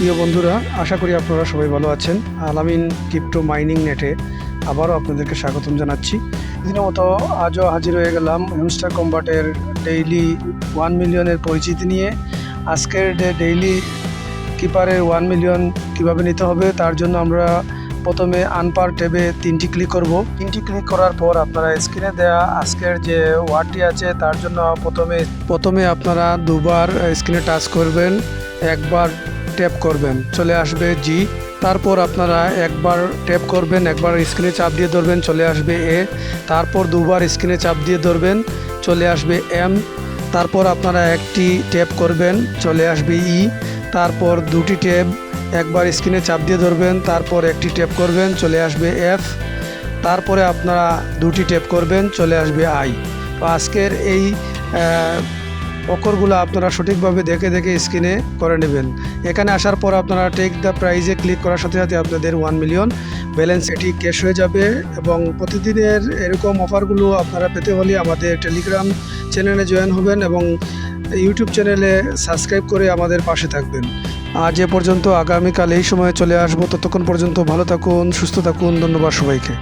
প্রিয় বন্ধুরা, আশা করি আপনারা সবাই ভালো আছেন। আলামিন ক্রিপ্টো মাইনিং নেটে আবারও আপনাদেরকে স্বাগতম জানাচ্ছি। দিনের মতো আজও হাজির হয়ে গেলাম হেমস্টার কম্বাটের ডেইলি ওয়ান মিলিয়নের পরিচিতি নিয়ে। আজকের ডেইলি কিপারের ওয়ান মিলিয়ন কীভাবে নিতে হবে তার জন্য আমরা প্রথমে আনপার ট্যাবে তিনটি ক্লিক করব। তিনটি ক্লিক করার পর আপনারা স্ক্রিনে দেওয়া আজকের যে ওয়ার্ডটি আছে তার জন্য প্রথমে প্রথমে আপনারা দুবার স্ক্রিনে টাচ করবেন, একবার ট্যাপ করবেন। চলে আসবে জি তারপর আপনারা একবার ট্যাপ করবেন, একবার স্ক্রিনে চাপ দিয়ে ধরবেন, চলে আসবে এ তারপর দুবার স্ক্রিনে চাপ দিয়ে ধরবেন, চলে আসবে এম তারপর আপনারা একটি ট্যাপ করবেন, চলে আসবে ই তারপর দুটি ট্যাপ একবার স্ক্রিনে চাপ দিয়ে ধরবেন, তারপর একটি ট্যাপ করবেন, চলে আসবে এফ তারপরে আপনারা দুটি ট্যাপ করবেন, চলে আসবে আই তো আজকের এই অক্ষরগুলো আপনারা সঠিকভাবে দেখে দেখে স্ক্রিনে করে নেবেন। এখানে আসার পর আপনারা টেক দ্য প্রাইজে ক্লিক করার সাথে সাথে আপনাদের ওয়ান মিলিয়ন ব্যালেন্স এটি ক্যাশ হয়ে যাবে এবং প্রতিদিনের এরকম অফারগুলো আপনারা পেতে হলে আমাদের টেলিগ্রাম চ্যানেলে জয়েন হবেন এবং ইউটিউব চ্যানেলে সাবস্ক্রাইব করে আমাদের পাশে থাকবেন। আজ এ পর্যন্ত আগামীকাল এই সময়ে চলে আসব। ততক্ষণ পর্যন্ত ভালো থাকুন, সুস্থ থাকুন, ধন্যবাদ সবাইকে।